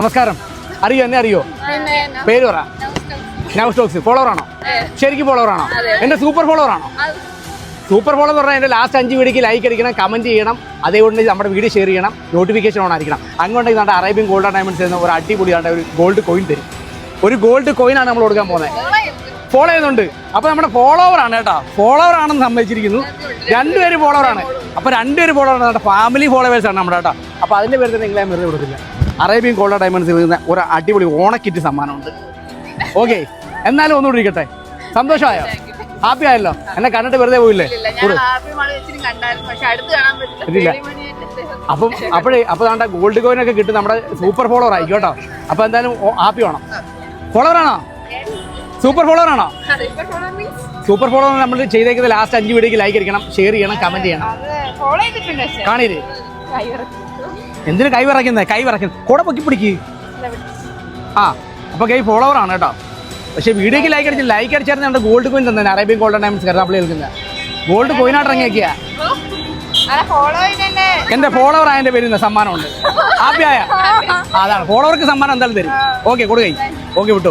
നമസ്കാരം. അറിയോ എന്നെ അറിയോ? പേര് പറ. നൗ സ്റ്റോക്സ് ഫോളോവർ ആണോ? ശരിക്കും ഫോളോവർ ആണോ? എന്റെ സൂപ്പർ ഫോളോവർ ആണോ? സൂപ്പർ ഫോളോ എന്ന് പറഞ്ഞാൽ എന്റെ ലാസ്റ്റ് അഞ്ച് വീഡിയോക്ക് ലൈക്ക് അടിക്കണം കമന്റ് ചെയ്യണം. അതേകൊണ്ട് നമ്മുടെ വീഡിയോ ഷെയർ ചെയ്യണം നോട്ടിഫിക്കേഷൻ ഓൺ ആയിരിക്കണം അങ്ങോട്ടേക്ക് നമ്മുടെ അറേബ്യൻ ഗോൾഡ് ഡയമണ്ട്സ് എന്ന ഒരു അടിപൊളിയാണ് ഒരു ഗോൾഡ് കോയിൻ തരും. ഒരു ഗോൾഡ് കോയിൻ ആണ് നമ്മൾ കൊടുക്കാൻ പോകുന്നത്. ഫോളോ ചെയ്യുന്നുണ്ട്. അപ്പൊ നമ്മുടെ ഫോളോവർ ആണ് കേട്ടോ. ഫോളോവർ ആണെന്ന് സമ്മതിച്ചിരിക്കുന്നു. രണ്ടുപേരും ഫോളോവർ ആണ്. അപ്പൊ രണ്ടുപേര് ഫോളോ ആണ് ഫാമിലി ഫോളോവേഴ്സ് ആണ് നമ്മുടെ കേട്ടോ. അപ്പോൾ അതിന്റെ പേര് തന്നെ നിങ്ങളെ വെറുതെ കൊടുക്കില്ല. അറേബ്യൻ ഗോൾഡ് ഡയമണ്ട്സിൽ നിന്ന് ഒരു അടിപൊളി ഓണക്കിറ്റ് സമ്മാനമുണ്ട്. ഓക്കെ എന്നാലും ഒന്നുകൂടി ഇരിക്കട്ടെ. സന്തോഷമായോ? ഹാപ്പി ആയല്ലോ. എന്നെ കണ്ടിട്ട് വെറുതെ പോയില്ലേ? പറ്റില്ല. അപ്പം അപ്പോഴേ അപ്പോൾ നമ്മുടെ ഗോൾഡ് കോയിൻ ഒക്കെ കിട്ടും. നമ്മുടെ സൂപ്പർ ഫോളോവർ ആയിരിക്കും കേട്ടോ. അപ്പൊ എന്തായാലും ഹാപ്പി വേണം ഫോളോവർ ആണോ? സൂപ്പർ ഫോളോവർ ആണോ? സൂപ്പർ ഫോളോവർ നമ്മൾ ചെയ്തേക്കുന്ന ലാസ്റ്റ് അഞ്ച് വീഡിയോക്ക് ലൈക്ക് അടിക്കണം ഷെയർ ചെയ്യണം കമന്റ് ചെയ്യണം. കാണില്ലേ. എന്തിനു കൈ വിറയ്ക്കുന്നത് കൈ വിറയ്ക്കുന്നത് കൂടെ പൊക്കി പിടിക്ക്. ആ അപ്പൊ കൈ ഫോളോവർ ആണ് കേട്ടോ. പക്ഷേ വീഡിയോക്ക് ലൈക്ക് അടിച്ച് ലൈക്ക് അടിച്ചായിരുന്നു നമ്മുടെ ഗോൾഡ് കോയിൻ തന്നെ അറേബ്യൻ ഗോൾഡ് ഡയമണ്ട്സ് കരുതാപ്പിളി നിൽക്കുന്നത് ഗോൾഡ് കോയിനായിട്ട് ഇറങ്ങിയൊക്കെയാ എന്റെ ഫോളോവർ ആയതിന്റെ പേര് സമ്മാനമുണ്ട്. ആയ അതാണ്. ഫോളോവർക്ക് സമ്മാനം എന്തായാലും തരും. ഓക്കെ കൊടുക്കൈ. ഓക്കെ വിട്ടു.